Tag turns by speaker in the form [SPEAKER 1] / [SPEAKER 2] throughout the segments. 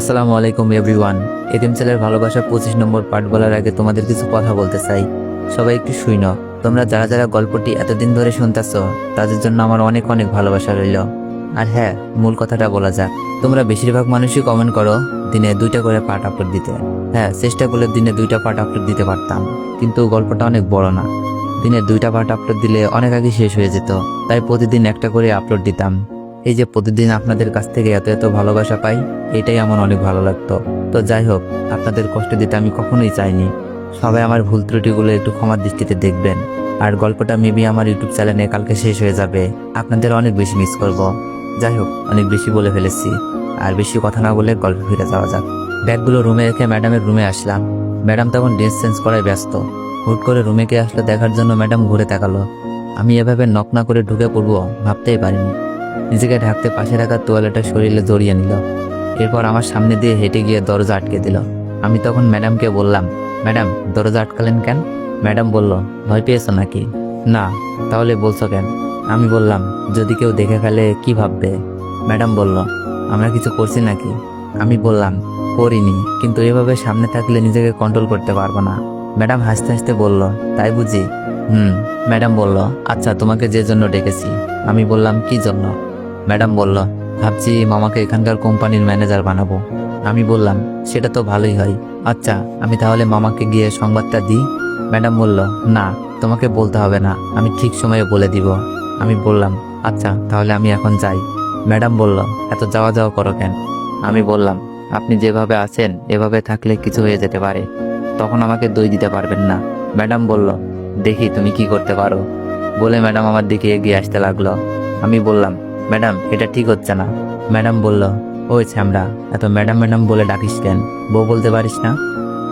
[SPEAKER 1] আসসালামু আলাইকুম everyone ATM সেলের ভালোবাসা পঁচিশ নম্বর পার্ট বলার আগে তোমাদের কিছু কথা বলতে চাই। সবাই একটু শুইন তোমরা যারা যারা গল্পটি এতদিন ধরে শুনতেছ, তাদের জন্য আমার অনেক অনেক ভালোবাসা রইল। আর হ্যাঁ মূল কথাটা বলা যাক। তোমরা বেশিরভাগ মানুষই কমেন্ট করো, দিনে দুইটা করে পার্ট আপলোড দিতে। হ্যাঁ চেষ্টা করলে দিনে দুইটা পার্ট আপলোড দিতে পারতাম। কিন্তু গল্পটা অনেক বড় না। দিনে দুইটা পার্ট আপলোড দিলে অনেক আগে শেষ হয়ে যেত। তাই প্রতিদিন একটা করে আপলোড দিতাম। এই যে প্রতিদিন আপনাদের কাছ থেকে এত এত ভালোবাসা পাই, এটাই আমার অনেক ভালো লাগতো। তো যাই হোক, আপনাদের কষ্ট দিতে আমি কখনোই চাইনি। সবাই আমার ভুল ত্রুটিগুলো একটু ক্ষমার দৃষ্টিতে দেখবেন। আর গল্পটা মেবি আমার ইউটিউব চ্যানেলে কালকে শেষ হয়ে যাবে। আপনাদের অনেক বেশি মিস করব। যাই হোক, অনেক বেশি বলে ফেলেছি। আর বেশি কথা না বলে গল্প ফিরে যাওয়া যাক। ব্যাগগুলো রুমে রেখে ম্যাডামের রুমে আসলাম। ম্যাডাম তখন ড্রেস চেঞ্জ করায় ব্যস্ত। হুট করে রুমে কে আসলো দেখার জন্য ম্যাডাম ঘুরে তাকালো। আমি এভাবে নক না করে ঢুকে পড়ব, ভাবতেই পারিনি। নিজেকে ঢাকতে পাশে রাখা তোয়ালেটা শরীরে জড়িয়ে নিল। এরপর আমার সামনে দিয়ে হেঁটে গিয়ে দরজা আটকে দিল। আমি তখন ম্যাডামকে বললাম, ম্যাডাম, দরজা আটকালেন কেন? ম্যাডাম বলল, ভয় পেয়েছ নাকি? না, তাহলে বলছো কেন? আমি বললাম, যদি কেউ দেখে ফেলে কি ভাববে? ম্যাডাম বলল, আমরা কিছু করছি নাকি? আমি বললাম, করিনি, কিন্তু এভাবে সামনে থাকলে নিজেকে কন্ট্রোল করতে পারব না। ম্যাডাম হাসতে হাসতে বলল, তাই বুঝি? হুম, ম্যাডাম বলল আচ্ছা তোমাকে যে জন্য ডেকেছি। আমি বললাম, কি জন্য? ম্যাডাম বলল, ভাবছি মামাকে এখানকার কোম্পানির ম্যানেজার বানাবো। আমি বললাম, সেটা তো ভালোই হয়। আচ্ছা আমি তাহলে মামাকে গিয়ে সংবাদটা দিই? ম্যাডাম বলল, না, তোমাকে বলতে হবে না, আমি ঠিক সময়ে বলে দিব। আমি বললাম আচ্ছা তাহলে আমি এখন যাই। ম্যাডাম বলল, এত যাওয়া যাওয়া করো কেন? আমি বললাম, আপনি যেভাবে আছেন, এভাবে থাকলে কিছু হয়ে যেতে পারে। তখন আমাকে দই দিতে পারবেন না। ম্যাডাম বলল, দেখি তুমি কি করতে পারো। বলে ম্যাডাম আমার দিকে এগিয়ে আসতে লাগল। আমি বললাম ম্যাডাম, এটা ঠিক হচ্ছে না। ম্যাডাম বলল, ওই ছ্যামড়া এত ম্যাডাম ম্যাডাম বলে ডাকিস কেন? বউ বলতে পারিস না?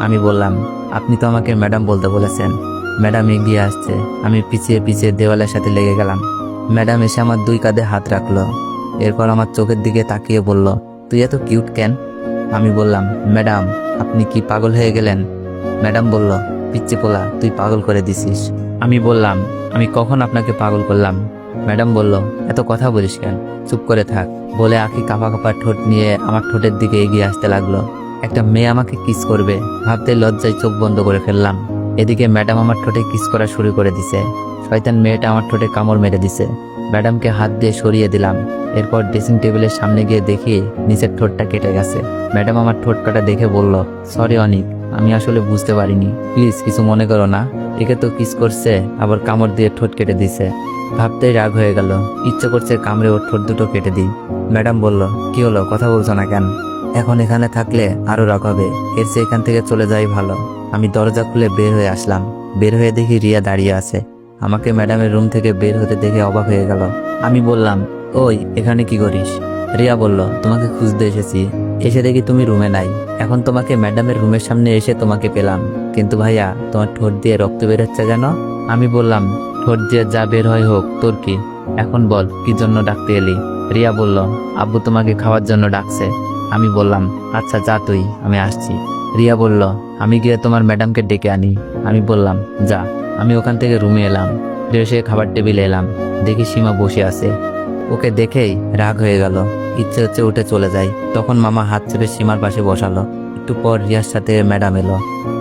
[SPEAKER 1] আমি বললাম, আপনি তো আমাকে ম্যাডাম বলতে বলেছেন। ম্যাডাম এগিয়ে আসছে, আমি পিছিয়ে পিছিয়ে দেওয়ালের সাথে লেগে গেলাম। ম্যাডাম এসে আমার দুই কাঁধে হাত রাখল। এরপর আমার চোখের দিকে তাকিয়ে বলল, তুই এত কিউট কেন? আমি বললাম, ম্যাডাম, আপনি কি পাগল হয়ে গেলেন? ম্যাডাম বলল পিচ্ছি পোলা, তুই পাগল করে দিছিস। আমি বললাম, আমি কখন আপনাকে পাগল করলাম? ম্যাডাম বলল, এত কথা বলিস কেন? চুপ করে থাক। বলে আখি কাপা কাপা ঠোঁট নিয়ে আমার ঠোঁটের দিকে এগিয়ে আসতে লাগল। একটা মেয়ে আমাকে কিস করবে। ভাবতে লজ্জায় চোখ বন্ধ করে ফেললাম। এদিকে ম্যাডাম আমার ঠোঁটে কিস করা শুরু করে দিছে। শয়তান মেয়েটা আমার ঠোঁটে কামড় মেরে দিছে। ম্যাডামকে হাত দিয়ে সরিয়ে দিলাম। এরপর ড্রেসিং টেবিলের সামনে গিয়ে দেখি নিচের ঠোঁটটা কেটে গেছে। ম্যাডাম আমার ঠোঁট কাটা দেখে বলল, সরি অনিক, আমি আসলে বুঝতে পারিনি। প্লিজ কিছু মনে করো না। একে তো কিস করছে, আবার কামড় দিয়ে ঠোঁট কেটে দিছে। ভাবতেই রাগ হয়ে গেল। ইচ্ছে করছে কামড়ে ওর ঠোঁট দুটো কেটে দিই। ম্যাডাম বলল, কি হলো? কথা বলছো না কেন? এখন এখানে থাকলে আরও রাগ হবে। এর চেয়ে এখান থেকে চলে যাই ভালো। আমি দরজা খুলে বের হয়ে আসলাম। বের হয়ে দেখি রিয়া দাঁড়িয়ে আছে। আমাকে ম্যাডামের রুম থেকে বের হতে দেখে অবাক হয়ে গেল। আমি বললাম, ওই, এখানে কি করিস? রিয়া বলল, তোমাকে খুঁজতে এসেছি। এসে দেখি তুমি রুমে নাই। এখন তোমাকে ম্যাডামের রুমের সামনে এসে তোমাকে পেলাম। কিন্তু ভাইয়া, তোমার ঠোঁট দিয়ে রক্ত বেরোচ্ছে কেন? আমি বললাম ঠোঁট দিয়ে যা বের হয় হোক, তোর কি? এখন বল, কি জন্য ডাকতে এলি? রিয়া বলল, আব্বু তোমাকে খাওয়ার জন্য ডাকছে। আমি বললাম আচ্ছা যা তুই, আমি আসছি। রিয়া বলল, আমি গিয়ে তোমার ম্যাডামকে ডেকে আনি। আমি বললাম, যা। আমি ওখান থেকে রুমে এলাম। হয়ে খাবার টেবিলে এলাম। দেখি সীমা বসে আছে। ওকে দেখেই রাগ হয়ে গেল। ইচ্ছে হচ্ছে উঠে চলে যাই তখন মামা হাত চেপে সীমার পাশে বসালো। একটু পর রিয়ার সাথে ম্যাডাম এলো।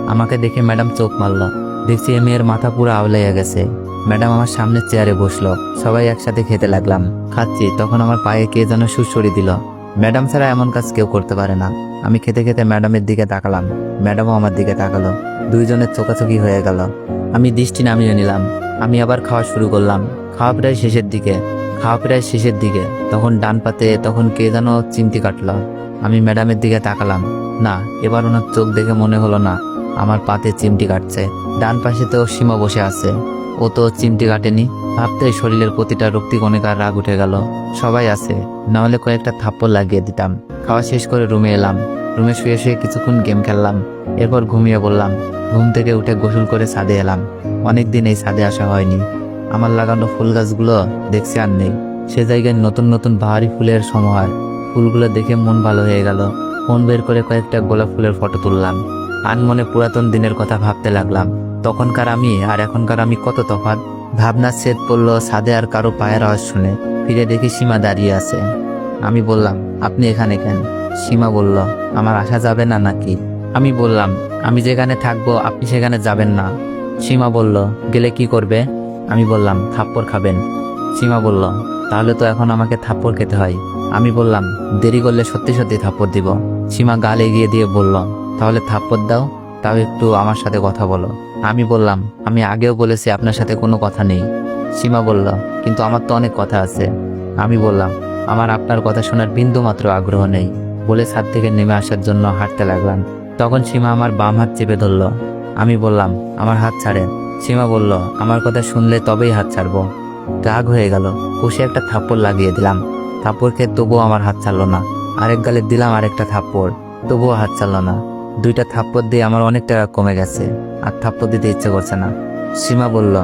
[SPEAKER 1] আমাকে দেখে ম্যাডাম চোখ মারলো। দেখছি এ মেয়ের মাথা পুরো আওলাইয়া গেছে। ম্যাডাম আমার সামনের চেয়ারে বসল। সবাই একসাথে খেতে লাগলাম। খাচ্ছি, তখন আমার পায়ে কে যেন সুসরি দিল। ম্যাডাম ছাড়া এমন কাজ কেউ করতে পারে না। আমি খেতে খেতে ম্যাডামের দিকে তাকালাম। ম্যাডামও আমার দিকে তাকালো। দুইজনের চোকাচোকি হয়ে গেল। আমি দৃষ্টি নামিয়ে নিলাম। আমি আবার খাওয়া শুরু করলাম। খাওয়া প্রায় শেষের দিকে। খাওয়া প্রায় শেষের দিকে। তখন ডান পাতে তখন কে যেন চিমটি কাটলো। আমি ম্যাডামের দিকে তাকালাম। না, এবার ওনার চোখ দেখে মনে হলো না। আমার পাতে চিমটি কাটছে। ডান পাশে তো সীমা বসে আছে। ও তো চিমটি কাটেনি। ভাবতে শরীরের প্রতিটা রক্তি কণিকার রাগ উঠে গেল। সবাই আছে, নাহলে কয়েকটা থাপ্পড় লাগিয়ে দিতাম। খাওয়া শেষ করে রুমে এলাম। রুমে শুয়ে শুয়ে কিছুক্ষণ গেম খেললাম। এরপর ঘুমিয়ে বললাম ঘুম থেকে উঠে গোসল করে ছাদে এলাম। অনেকদিন এই ছাদে আসা হয়নি। আমার লাগানো ফুল গাছগুলো দেখছি আর নেই। সে জায়গায় নতুন নতুন বাহারি ফুলের সমাহার। ফুলগুলো দেখে মন ভালো হয়ে গেল। ফোন বের করে কয়েকটা গোলাপ ফুলের ফটো তুললাম। আনমনে পুরাতন দিনের কথা ভাবতে লাগলাম। তখনকার আমি আর এখনকার আমি কত তফাৎ? ভাবনা ছেদ পড়ল ছাদে আর কারও পায়ের আওয়াজ শুনে। ফিরে দেখি সীমা দাঁড়িয়ে আছে। আমি বললাম, আপনি এখানে কেন? সীমা বলল, আমার আসা যাবে না নাকি? আমি বললাম, আমি যেখানে থাকব, আপনি সেখানে যাবেন না। সীমা বলল, গেলে কি করবে? আমি বললাম, থাপ্পড় খাবেন। সীমা বলল, তাহলে তো এখন আমাকে থাপ্পড় খেতে হয়। আমি বললাম, দেরি করলে সত্যি সত্যি থাপ্পড় দিব। সীমা গাল এগিয়ে দিয়ে বলল, তাহলে থাপ্পড় দাও। তাও একটু আমার সাথে কথা বলো। আমি বললাম, আমি আগেও বলেছি আপনার সাথে কোনো কথা নেই। সীমা বলল, কিন্তু আমার তো অনেক কথা আছে। আমি বললাম, আমার আপনার কথা শোনার বিন্দু মাত্র আগ্রহ নেই। বলে ছাদ থেকে নেমে আসার জন্য হাঁটতে লাগলাম। তখন সীমা আমার বাম হাত চেপে ধরল। আমি বললাম, আমার হাত ছাড়েন। সীমা বলল, আমার কথা শুনলে তবেই হাত ছাড়বো। রাগ হয়ে গেল। কষে একটা থাপ্পড় লাগিয়ে দিলাম। থাপ্পড় খেয়ে তবুও আমার হাত ছাড়লো না। আরেক গালে দিলাম আরেকটা থাপ্পড়। তবুও হাত ছাড়লো না। দুইটা থাপ্পড় দিয়ে আমার অনেক টাকা কমে গেছে, আর থাপ্পড় দিতে ইচ্ছে করছে না। সীমা বলল,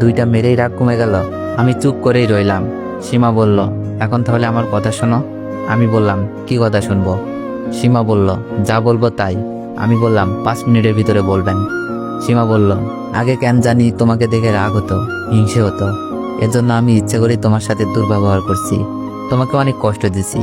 [SPEAKER 1] দুইটা মেরেই রাগ কমে গেল। আমি চুপ করেই রইলাম। সীমা বলল, এখন তাহলে আমার কথা শোনো। আমি বললাম, কি কথা শুনব? সীমা বলল, যা বলব তাই। আমি বললাম, পাঁচ মিনিটের ভিতরে বলবেন। সীমা বলল, আগে কেন জানি তোমাকে দেখে রাগ হতো, হিংসে হতো। এজন্য আমি ইচ্ছে করেই তোমার সাথে দুর্ব্যবহার করছি। তোমাকে অনেক কষ্ট দিছি।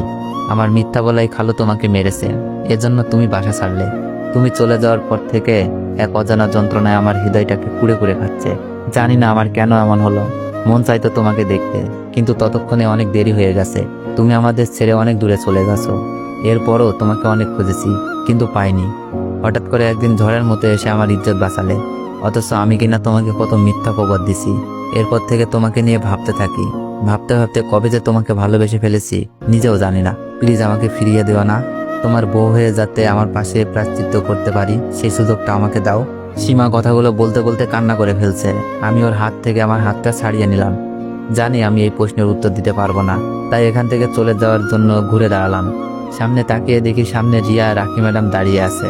[SPEAKER 1] আমার মিথ্যা বলাই খালো তোমাকে মেরেছে। এজন্য তুমি বাসা ছাড়লে। তুমি চলে যাওয়ার পর থেকে এক অজানা যন্ত্রণায় আমার হৃদয়টাকে কুড়ে কুড়ে খাচ্ছে। জানি না আমার কেন এমন হলো। মন চাইতো তোমাকে দেখতে, কিন্তু ততক্ষণে অনেক দেরি হয়ে গেছে। তুমি আমাদের ছেড়ে অনেক দূরে চলে গেছো। এরপরও তোমাকে অনেক খুঁজেছি, কিন্তু পাইনি। হঠাৎ করে একদিন ঝড়ের মতো এসে আমার ইজ্জত বাঁচালে। অথচ আমি কিনা তোমাকে কত মিথ্যা প্রবাদ দিছি। এরপর থেকে তোমাকে নিয়ে ভাবতে থাকি। ভাবতে ভাবতে কবে যে তোমাকে ভালোবেসে ফেলেছি, নিজেও জানি না। প্লিজ আমাকে ফিরিয়ে দেওয়া না। তোমার বউ হয়ে যাতে আমার পাশে প্রাশ্চিত্য করতে পারি, সেই সুযোগটা আমাকে দাও। সীমা কথাগুলো বলতে বলতে কান্না করে ফেলছে। আমি ওর হাত থেকে আমার হাতটা ছাড়িয়ে নিলাম। জানি আমি এই প্রশ্নের উত্তর দিতে পারব না। তাই এখান থেকে চলে যাওয়ার জন্য ঘুরে দাঁড়ালাম। সামনে তাকিয়ে দেখি সামনে রিয়া রাখি ম্যাডাম দাঁড়িয়ে আছে।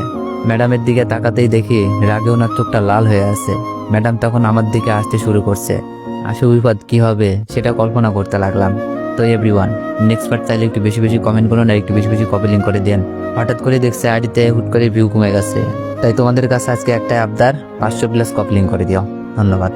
[SPEAKER 1] ম্যাডামের দিকে তাকাতেই দেখি রাগে ওনার চোখটা লাল হয়ে আছে। ম্যাডাম তখন আমার দিকে আসতে শুরু করছে। আসে বিপদ কি হবে, সেটা কল্পনা করতে লাগলাম। তো এভরি ওয়ান নেক্সট পার্ট চাইলে একটু বেশি বেশি কমেন্ট করুন আর একটু বেশি বেশি কপি লিঙ্ক করে দেন হঠাৎ করে দেখছে আইডিতে হুট করে ভিউ কমে গেছে। তাই তোমাদের কাছে আজকে একটা আবদার, পাঁচশো প্লাস কপি লিঙ্ক করে দিও। ধন্যবাদ।